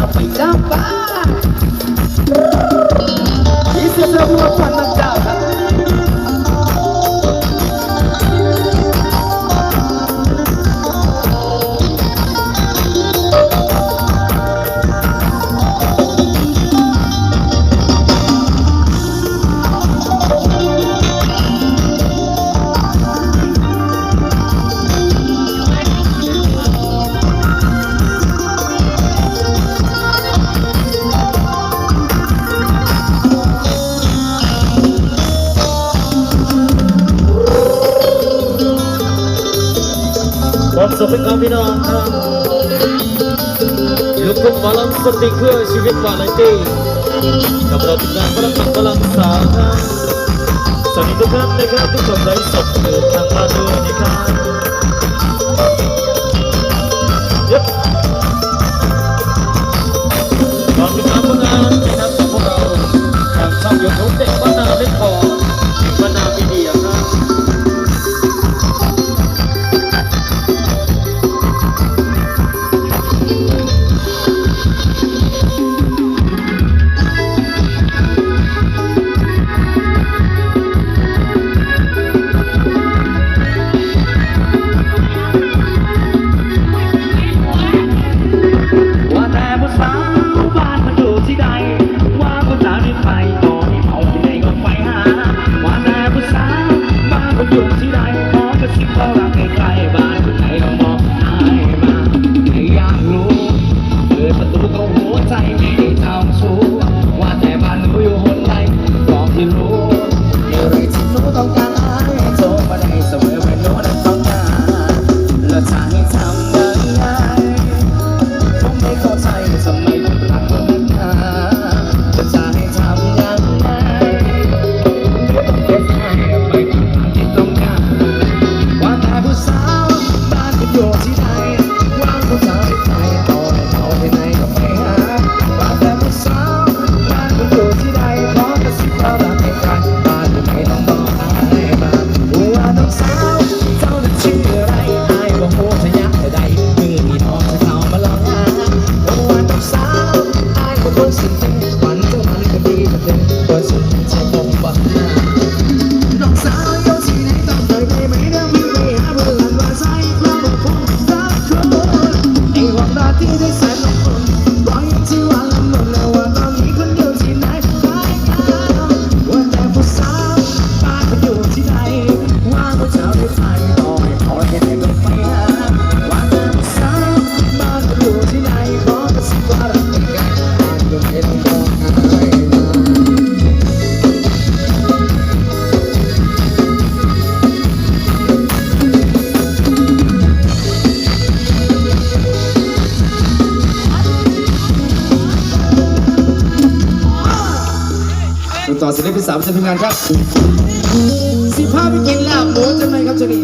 Jump. สุขเป็นขอพี่น้องครับลูกคุณบาลังสติเพื่อชีวิตวาเลนตี้กับเราทีมงารพลังปักพลังสาครับสวัสดีทุกท่านนะครับทุกคนไลฟ์สบอยู่ทางบ้านด้วยนะครับ ที่ได้แสออยยิ้ที่วานละมุนและว่าตอนนี้คนอยู่ที่ไหนวันว่าแผู้สาวป้าก็อยู่ที่ไหว่างก็จะเอาไปถ่ายต่อให้ไหนก็ไปหาว่าแผู้สาวป้าก็อยู่ที่ไหขอแสิ่งว่ารักกันก็ไม่อง ศิลปินสามเชิญทำงานครับสิบห้าไปกินลาบหมูจะไหมครับเจนี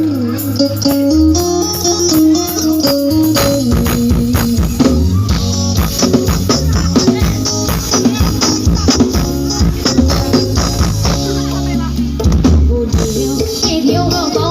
เดียวเดียวก็